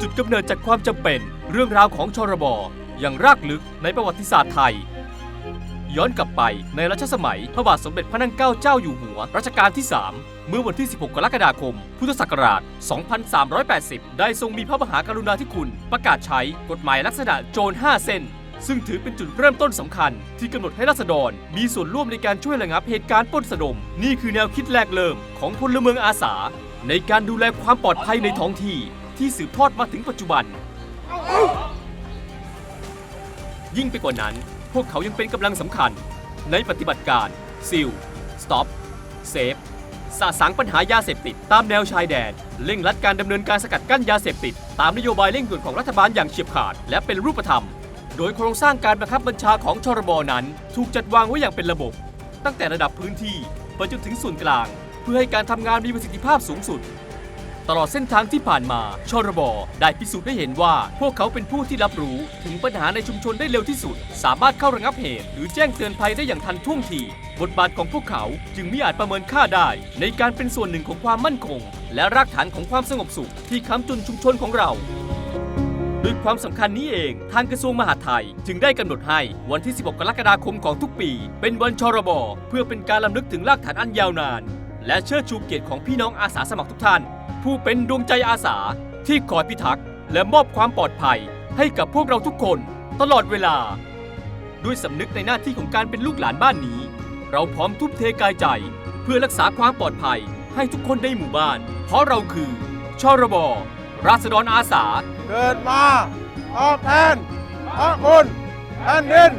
จุดกำเนิดจากความจำเป็นเรื่องราวของชรบอย่างรากลึกในประวัติศาสตร์ไทย ย้อนกลับไปในรัชสมัยพระบาทสมเด็จพระนั่งเกล้าเจ้าอยู่หัวรัชกาลที่ 3 เมื่อวันที่ 16 กรกฎาคม พุทธศักราช 2380 ได้ทรงมีพระมหากรุณาธิคุณประกาศใช้กฎหมายลักษณะโจร 5 เส้น ซึ่งถือเป็นจุดเริ่มต้นสำคัญ ที่กำหนดให้ราษฎรมีส่วนร่วมในการช่วยระงับเหตุการณ์ปล้นสะดม นี่คือแนวคิดแรกเริ่มของพลเมืองอาสา ในการดูแลความปลอดภัยในท้องที่ที่สืบทอดมาถึงปัจจุบัน ยิ่งไปกว่านั้น พวกเขายังเป็นกำลังสำคัญ ในปฏิบัติการซิลสต็อปเซฟสะสางปัญหายาเสพติด ตามแนวชายแดน เร่งรัดการดำเนินการสกัดกั้นยาเสพติด ตามนโยบายเร่งด่วนของรัฐบาลอย่างเฉียบขาด และเป็นรูปธรรม โดยโครงสร้างการบังคับบัญชาของชรบนั้น ถูกจัดวางไว้อย่างเป็นระบบ ตั้งแต่ระดับพื้นที่ไปจนถึงส่วนกลาง พื่อให้การทำงานมีประสิทธิภาพสูงสุด ตลอดเส้นทางที่ผ่านมาชรบได้พิสูจน์ให้เห็นว่า พวกเขาเป็นผู้ที่รับรู้ถึงปัญหาในชุมชนได้เร็วที่สุด สามารถเข้าระงับเหตุ หรือแจ้งเตือนภัยได้อย่างทันท่วงที บทบาทของพวกเขาจึงไม่อาจประเมินค่าได้ ในการเป็นส่วนหนึ่งของความมั่นคง และรากฐานของความสงบสุข ที่ค้ำจุนชุมชนของเราด้วยความสำคัญนี้เอง ทางกระทรวงมหาดไทย จึงได้กำหนดให้วันที่ 16 กรกฎาคมของทุกปี เป็นวันชรบ เพื่อเป็นการลำลึกถึงรากฐานอันยาวนาน และเชิดชูเกียรติของพี่น้องอาสาสมัครทุกท่าน ผู้เป็นดวงใจอาสาที่คอยพิทักษ์และมอบความปลอดภัยให้กับพวกเราทุกคนตลอดเวลา ด้วยสำนึกในหน้าที่ของการเป็นลูกหลานบ้านนี้ เราพร้อมทุ่มเทกายใจ เพื่อรักษาความปลอดภัยให้ทุกคนในหมู่บ้าน เพราะเราคือชรบราษฎรอาสา เกิดมาตอบแทนพระคุณแผ่นดิน